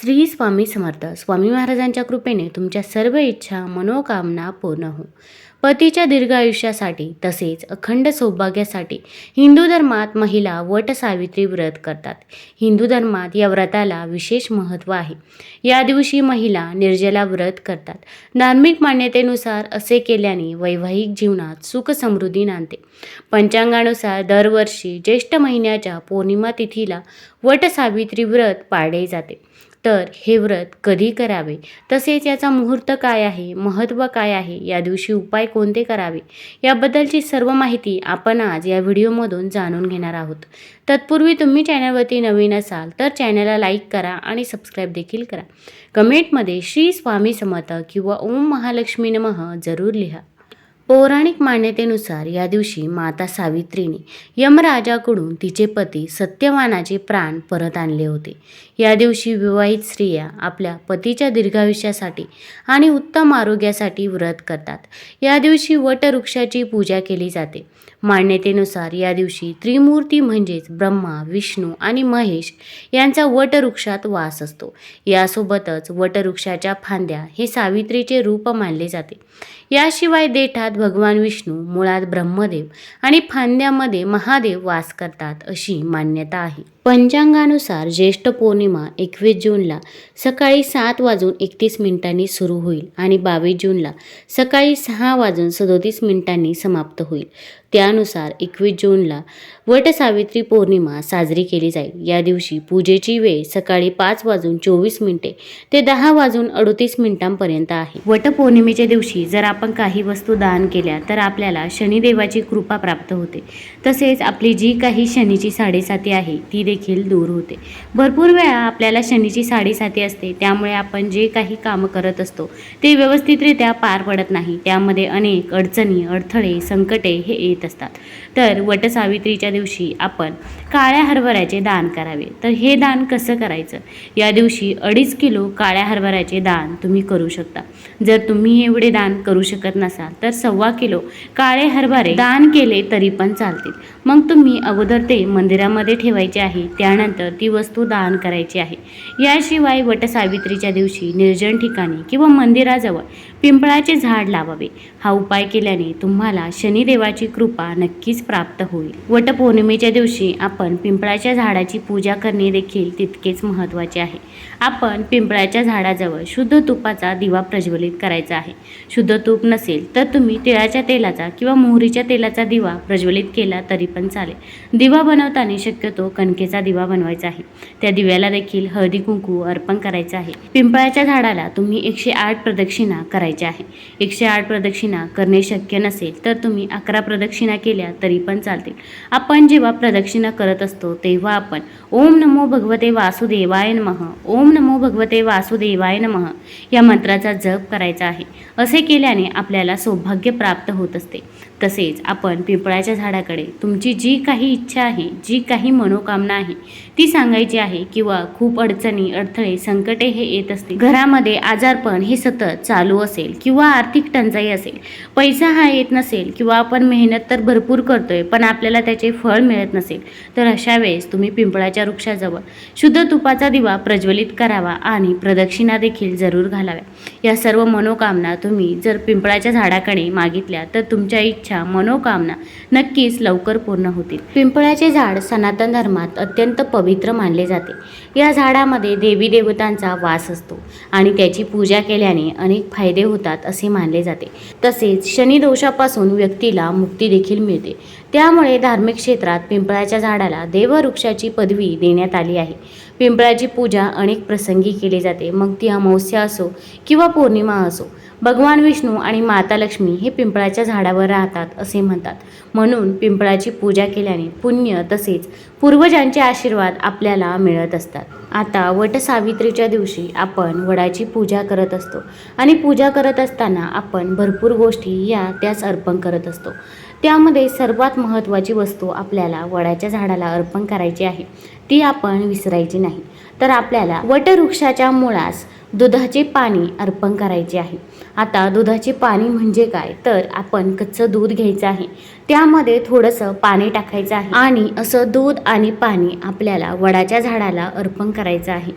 श्री स्वामी समर्थ. स्वामी महाराजांच्या कृपेने तुमच्या सर्व इच्छा मनोकामना पूर्ण हो. पतीच्या दीर्घ आयुष्यासाठी तसेच अखंड सौभाग्यासाठी हिंदू धर्मात महिला वट सावित्री व्रत करतात. हिंदू धर्मात या व्रताला विशेष महत्त्व आहे. या दिवशी महिला निर्जला व्रत करतात. धार्मिक मान्यतेनुसार असे केल्याने वैवाहिक जीवनात सुख समृद्धी नांदते. पंचांगानुसार दरवर्षी ज्येष्ठ महिन्याच्या पौर्णिमा तिथीला वट सावित्री व्रत पाळले जाते. तर हे व्रत कधी करावे? तसेच याचा मुहूर्त काय आहे? महत्त्व काय आहे? या दिवशी उपाय कोणते करावे? याबद्दलची सर्व माहिती आपण आज या व्हिडिओमधून जाणून घेणार आहोत. तत्पूर्वी तुम्ही चॅनलवरती नवीन असाल तर चॅनलला लाईक करा आणि सबस्क्राईब देखील करा. कमेंटमध्ये श्री स्वामी समर्थ किंवा ओम महालक्ष्मी नमः जरूर लिहा. पौराणिक मान्यतेनुसार या दिवशी माता सावित्रीने यमराजाकडून तिचे पती सत्यवानाचे प्राण परत आणले होते. या दिवशी विवाहित स्त्रिया आपल्या पतीच्या दीर्घायुष्यासाठी आणि उत्तम आरोग्यासाठी व्रत करतात. या दिवशी वटवृक्षाची पूजा केली जाते. मान्यतेनुसार या दिवशी त्रिमूर्ती म्हणजेच ब्रह्मा विष्णू आणि महेश यांचा वटवृक्षात वास असतो. यासोबतच वटवृक्षाच्या फांद्या हे सावित्रीचे रूप मानले जाते. याशिवाय देठात भगवान विष्णू मुळात ब्रह्मदेव आणि फांद्यामध्ये महादेव वास करतात अशी मान्यता आहे. पंचांगानुसार ज्येष्ठ पौर्णिमा एकवीस जूनला सकाळी सात वाजून एकतीस मिनिटांनी सुरू होईल आणि बावीस जूनला सकाळी सहा वाजून सदोतीस मिनिटांनी समाप्त होईल. त्यानुसार एकवीस जूनला वटसावित्री पौर्णिमा साजरी केली जाईल. या दिवशी पूजेची वेळ सकाळी पाच वाजून चोवीस मिनिटे ते दहा वाजून अडतीस मिनिटांपर्यंत आहे. वटपौर्णिमेच्या दिवशी जर आपण काही वस्तू दान केल्या तर आपल्याला शनिदेवाची कृपा प्राप्त होते. तसेच आपली जी काही शनीची साडेसाती आहे ती देखील दूर होते. भरपूर वेळा आपल्याला शनीची साडेसाती असते. त्यामुळे आपण जे काही कामं करत असतो ते व्यवस्थितरित्या पार पडत नाही. त्यामध्ये अनेक अडचणी अडथळे संकटे हे येत असतात. तर वटसावित्रीच्या दिवशी आपण काळ्या हरभऱ्याचे दान करावे. तर हे दान कसं करायचं? या दिवशी अडीच किलो काळ्या हरभऱ्याचे दान तुम्ही करू शकता. जर तुम्ही एवढे दान करू शकत नसाल तर सव्वा किलो काळे हरभरे दान केले तरी पण चालतील. मग तुम्ही अगोदर ते मंदिरामध्ये ठेवायचे आहे त्यानंतर ती वस्तू दान करायची आहे. याशिवाय वटसावित्रीच्या दिवशी निर्जन ठिकाणी किंवा मंदिराजवळ पिंपळाचे झाड लावावे. हा उपाय केल्याने तुम्हाला शनिदेवाची कृपा नक्कीच प्राप्त होईल. वटपौर्णिमेच्या दिवशी आपण पिंपळाच्या झाडाची पूजा करणे देखील तितकेच महत्त्वाचे आहे. आपण पिंपळाच्या झाडाजवळ शुद्ध तुपाचा दिवा प्रज्वलित करायचा आहे. शुद्ध तूप नसेल तर तुम्ही तिळाच्या तेलाचा किंवा मोहरीच्या तेलाचा दिवा प्रज्वलित केला तरी पण चालेल. दिवा बनवताना शक्यतो कणकेचा दिवा बनवायचा आहे. त्या दिव्याला देखील हळदी कुंकू अर्पण करायचं आहे. पिंपळाच्या झाडाला तुम्ही एकशे आठ प्रदक्षिणा करायच्या आहे. एकशे आठ प्रदक्षिणा करणे शक्य नसेल तर तुम्ही अकरा प्रदक्षिणा केल्या तरी पण चालतील. आपण जेव्हा प्रदक्षिणा करत असतो तेव्हा आपण ओम नमो भगवते वासुदेवाय नमः ओम नमो भगवते वासुदेवाय नमः या मंत्राचा जप करायचा आहे. असे केल्याने आपल्याला सौभाग्य प्राप्त होत असते. तसेच आपण पिंपळाच्या झाडाकडे तुमची जी काही इच्छा आहे जी काही मनोकामना आहे ती सांगायची आहे किंवा खूप अडचणी अडथळे संकटे हे येत असते घरामध्ये आजारपण हे सतत चालू असेल किंवा आर्थिक टंचाई असेल पैसा हा येत नसेल किंवा आपण मेहनत तर भरपूर करतोय पण आपल्याला त्याचे फळ मिळत नसेल तर अशा वेळेस तुम्ही पिंपळाच्या वृक्षाजवळ शुद्ध तुपाचा दिवा प्रज्वलित करावा आणि प्रदक्षिणा देखील जरूर घालाव्या. या सर्व मनोकामना तुम्ही जर पिंपळाच्या झाडाकडे मागितल्या तर तुमच्या इच्छा मनोकामना नक्कीच लवकर पूर्ण होतील. पिंपळाचे झाड सनातन धर्मात अत्यंत पवित्र मानले जाते. या झाडामध्ये देवी देवतांचा वास असतो आणि त्याची पूजा केल्याने अनेक फायदे होतात असे मानले जाते. तसेच शनिदोषापासून व्यक्तीला मुक्ती देखील मिळते. त्यामुळे धार्मिक क्षेत्रात पिंपळाच्या झाडाला देववृक्षाची पदवी देण्यात आली आहे. पिंपळाची पूजा अनेक प्रसंगी केली जाते. मग ती अमावस्या असो किंवा पौर्णिमा असो भगवान विष्णू आणि माता लक्ष्मी हे पिंपळाच्या झाडावर राहतात असे म्हणतात. म्हणून पिंपळाची पूजा केल्याने पुण्य तसेच पूर्वजांचे आशीर्वाद आपल्याला मिळत असतात. आता वटसावित्रीच्या दिवशी आपण वडाची पूजा करत असतो आणि पूजा करत असताना आपण भरपूर गोष्टी या त्यास अर्पण करत असतो. त्यामध्ये सर्वात महत्त्वाची वस्तू आपल्याला वडाच्या झाडाला अर्पण करायची आहे. ती आपण विसरायची नाही. तर आपल्याला वटवृक्षाच्या मुळास दुधाचे पाणी अर्पण करायचे आहे. आता दुधाचे पाणी म्हणजे काय? तर आपण कच्चं दूध घ्यायचं आहे. त्यामध्ये थोडंसं पाणी टाकायचं आहे आणि असं दूध आणि पाणी आपल्याला वडाच्या झाडाला अर्पण करायचं आहे.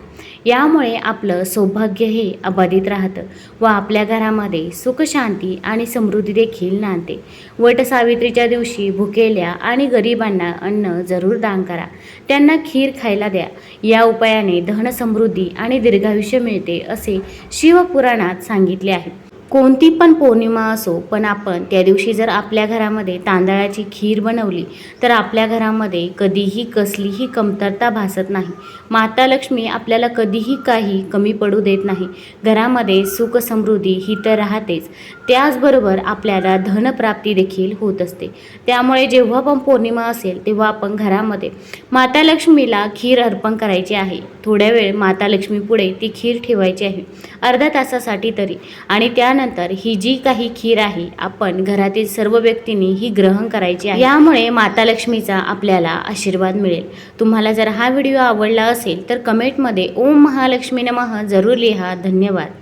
यामुळे आपलं सौभाग्य हे अबाधित राहतं व आपल्या घरामध्ये सुखशांती आणि समृद्धी देखील नांदते. वट सावित्रीच्या दिवशी भुकेल्या आणि गरिबांना अन्न जरूर दान करा. त्यांना खीर खायला द्या. या उपायाने धन समृद्धी आणि दीर्घायुष्य मिळते असे शिवपुराणात सांगितले आहे. कोणती पण पौर्णिमा असो पण आपण त्या दिवशी जर आपल्या घरामध्ये तांदळाची खीर बनवली तर आपल्या घरामध्ये कधीही कसलीही कमतरता भासत नाही. माता लक्ष्मी आपल्याला कधीही काही कमी पडू देत नाही. घरामध्ये सुख समृद्धी ही तर राहतेच. त्याचबरोबर आपल्याला धनप्राप्ती देखील होत असते. त्यामुळे जेव्हा पण पौर्णिमा असेल तेव्हा आपण घरामध्ये माता लक्ष्मीला खीर अर्पण करायची आहे. थोड्या वेळ माता लक्ष्मीपुढे ती खीर ठेवायची आहे. अर्ध्या तासासाठी तरी. आणि त्या त्यानंतर ही जी काही खीर आहे आपण घरातील सर्व व्यक्तींनी ही ग्रहण करायची आहे. यामुळे माता लक्ष्मीचा आपल्याला आशीर्वाद मिळेल. तुम्हाला जर हा व्हिडिओ आवडला असेल तर कमेंटमध्ये ओम महालक्ष्मी नमः जरूर लिहा. धन्यवाद.